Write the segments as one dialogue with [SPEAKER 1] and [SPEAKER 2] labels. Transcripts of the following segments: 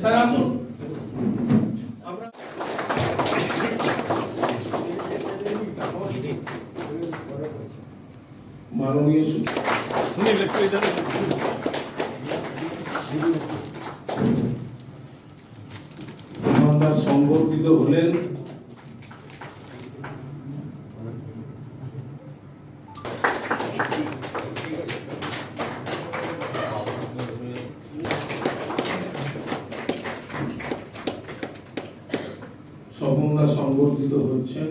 [SPEAKER 1] Sir আসুন আমরা
[SPEAKER 2] মাননীয় সু- আমরা সংবর্ধিত হলেন সংবর্ধিত হচ্ছেন।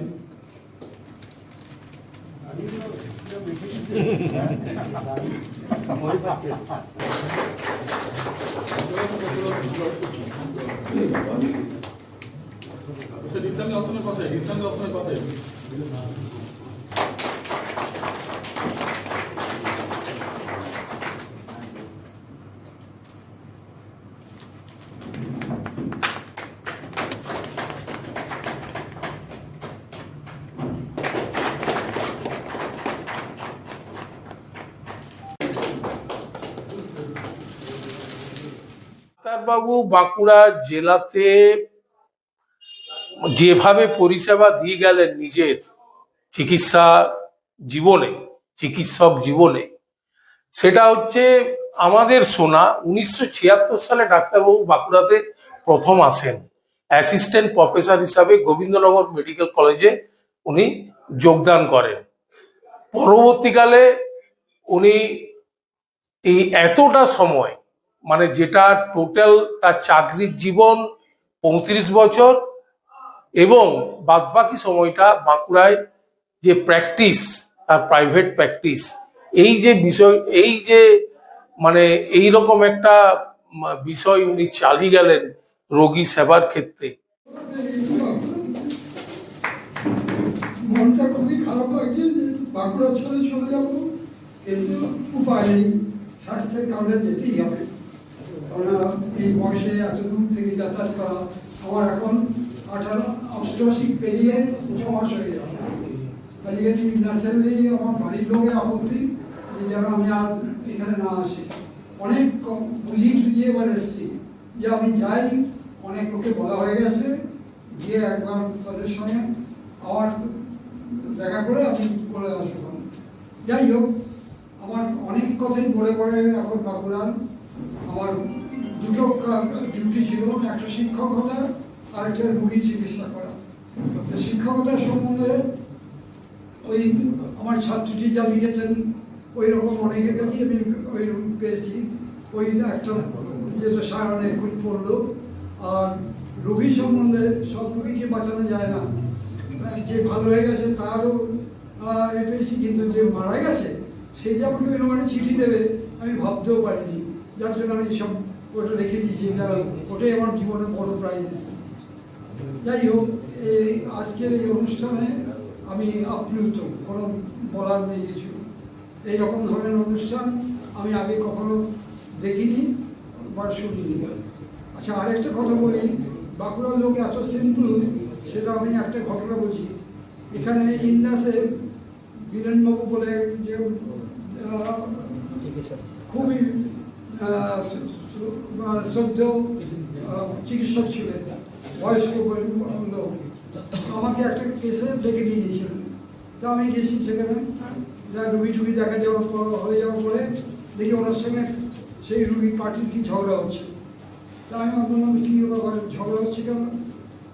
[SPEAKER 1] কথা রিটার্ন
[SPEAKER 2] ডাক্তারবাবু বাঁকুড়া জেলাতে যেভাবে পরিষেবা দিয়ে গেলেন নিজের চিকিৎসা জীবনে, চিকিৎসক জীবনে, সেটা হচ্ছে আমাদের শোনা উনিশশো ছিয়াত্তর সালে ডাক্তারবাবু বাঁকুড়াতে প্রথম আসেন। অ্যাসিস্ট্যান্ট প্রফেসর হিসাবে গোবিন্দনগর মেডিকেল কলেজে উনি যোগদান করেন। পরবর্তীকালে উনি এই এতটা সময় মানে যেটা টোটাল তার চাকরির জীবন পঁয়ত্রিশ বছর এবং বাদবাকি সময়টা বাঁকুড়ায় যে প্র্যাকটিস তার প্রাইভেট প্র্যাকটিস এই যে বিষয়, এই যে মানে এই রকম একটা বিষয় উনি চালিয়ে গেলেন রোগী সেবার ক্ষেত্রে।
[SPEAKER 3] বাঁকুড়া চলে যাব, কিন্তু উপায় নেই, স্বাস্থ্যের কারণে যেতেই হবে। কারণ এই বয়সে এত থেকে যাতায়াত করা আমার এখন আঠারো, অষ্টআশি পেরিয়ে ছ মাস হয়ে যাচ্ছে। আজকে ন্যাচারালি আমার বাড়ির লোকের আপত্তি যে যেন আমি আর এখানে না আসি। অনেক বুঝিয়ে সুঝিয়ে এসেছি যে আমি যাই, অনেক লোকে বলা হয়ে গেছে গিয়ে একবার তাদের সঙ্গে আমার দেখা করে আমি করে আসব। যাই হোক, আমার অনেক কথাই পড়ে পড়ে এখন বাঁকুড়ার। আমার দুটো ডিউটি ছিল, একটা শিক্ষকতা আর একটা রুগী চিকিৎসা করা। শিক্ষকতার সম্বন্ধে ওই আমার ছাত্রটি যা লিখেছেন ওই রকম অনেকের কাছেই আমি ওই রকম পেয়েছি। ওই একটা যেটা অনেক পড়ল। আর রোগী সম্বন্ধে সব রোগীকে বাঁচানো যায় না যে ভালো হয়ে গেছে তারও পেয়েছি। কিন্তু যে মারা গেছে সেই যে আমাকে চিঠি দেবে, আমি ভাবতেও পারিনি। যার জন্য আমি সব ওটা রেখে দিচ্ছি কারণ ওটাই আমার জীবনের বড় প্রাইজ যাই হোক, এই আজকের এই অনুষ্ঠানে আমি আপ্লুত, কোনো বলার নেই কিছু। এই রকম ধরনের অনুষ্ঠান আমি আগে কখনো দেখিনি বা শুনিনি। আচ্ছা আরেকটা কথা বলি, বাঁকুড়ার লোক এত সিম্পল সেটা আমি একটা ঘটনা বলছি। এখানে ইন্দাসে বীরেনবাবু বলে যে খুবই আহ, চিকিৎসক ছিলেন বয়স্ক বয়- লোক। আমাকে একটা কেসে ডেকে নিয়ে গিয়েছিলেন তা আমি গেছি সেখানে যা রুগী টুগি দেখা যাওয়ার হয়ে যাওয়ার পরে দেখি ওনার সঙ্গে সেই রুগী পার্টির কি ঝগড়া হচ্ছে। তা আমি বললাম কী ঝগড়া হচ্ছে কেন?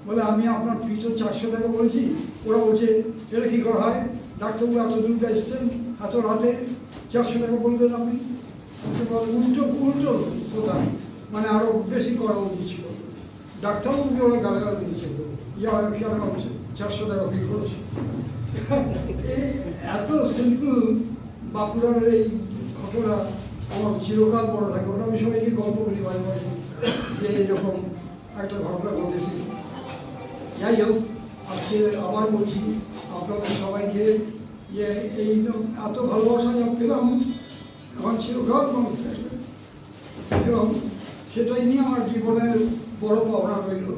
[SPEAKER 3] বলে আমি আপনার ফিসও চারশো টাকা বলেছি। ওরা বলছে এটা কী করা হয়? ডাক্তারবাবু এত দূর এসছেন এত রাতে চারশো টাকা বলবেন আপনি? উল্টো উল্টো কথা মানে আরও বেশি করা উচিত ছিল। ডাক্তারবাবুকে ওরা গালাগাল দিচ্ছে ইয়া চারশো টাকা ফি করেছে। এই এত সিম্পল বাঁকুড়ার এই ঘটনা আমার চিরকাল বড় থাকে। ওটা আমি সবাইকে গল্প করি মাঝে মাঝে, যে এরকম একটা ঘটনা ঘটেছিল। যাই হোক, আজকে আবার বলছি আপনাদের সবাইকে যে এই এত ভালোবাসা মনে থাকবে এবং সেটাই নিয়ে আমার জীবনের বড় পাওনা রইল।